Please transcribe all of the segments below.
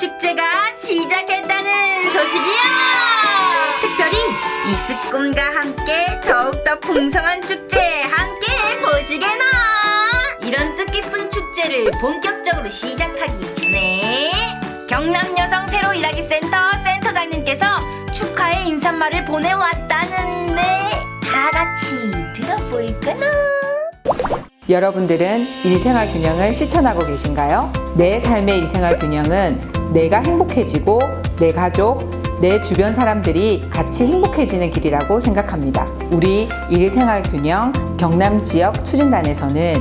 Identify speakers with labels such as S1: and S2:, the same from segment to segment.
S1: 축제가 시작했다는 소식이야! 특별히 이스꿈과 함께 더욱더 풍성한 축제 함께 보시게나! 이런 뜻깊은 축제를 본격적으로 시작하기 전에 경남 여성 새로 일하기 센터 센터장님께서 축하의 인사말을 보내왔다는데 다 같이 들어볼까나?
S2: 여러분들은 일생활 균형을 실천하고 계신가요? 내 삶의 일생활 균형은 내가 행복해지고 내 가족, 내 주변 사람들이 같이 행복해지는 길이라고 생각합니다. 우리 일생활 균형 경남 지역 추진단에서는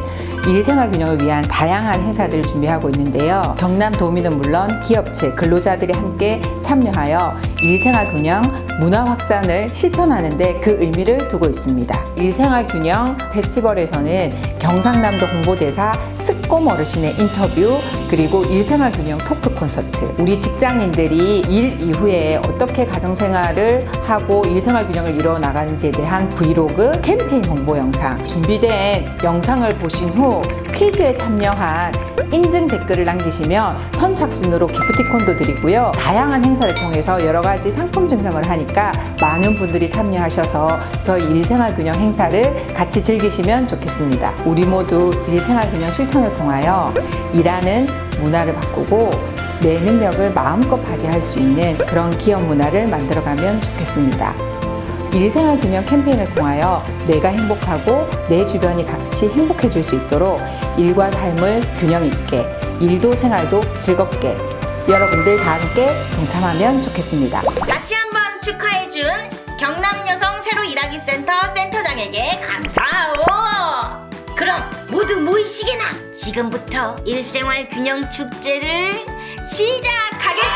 S2: 일생활 균형을 위한 다양한 행사들을 준비하고 있는데요. 경남 도민은 물론 기업체, 근로자들이 함께 참여하여 일생활 균형 문화 확산을 실천하는데 그 의미를 두고 있습니다. 일생활 균형 페스티벌에서는 경상남도 홍보대사 스꼼 어르신의 인터뷰 그리고 일생활 균형 토크 콘서트. 우리 직장인들이 일 이후에 어떻게 가정생활을 하고 일생활 균형을 이루어 나가는지에 대한 브이로그 캠페인 홍보 영상. 준비된 영상을 보신 후 퀴즈에 참여한 인증 댓글을 남기시면 선착순으로 기프티콘도 드리고요. 다양한 행사를 통해서 여러 가지 상품 증정을 하니까 많은 분들이 참여하셔서 저희 일생활 균형 행사를 같이 즐기시면 좋겠습니다. 우리 모두 일생활 균형 실천을 통하여 일하는 문화를 바꾸고 내 능력을 마음껏 발휘할 수 있는 그런 기업 문화를 만들어가면 좋겠습니다. 일생활 균형 캠페인을 통하여 내가 행복하고 내 주변이 같이 행복해질 수 있도록 일과 삶을 균형 있게 일도 생활도 즐겁게 여러분들 다 함께 동참하면 좋겠습니다.
S1: 다시 한번 축하해준 경남 여성 새로 일하기 센터 센터장에게 감사하오. 그럼 모두 모이시게나 지금부터 일생활 균형 축제를 시작하겠다.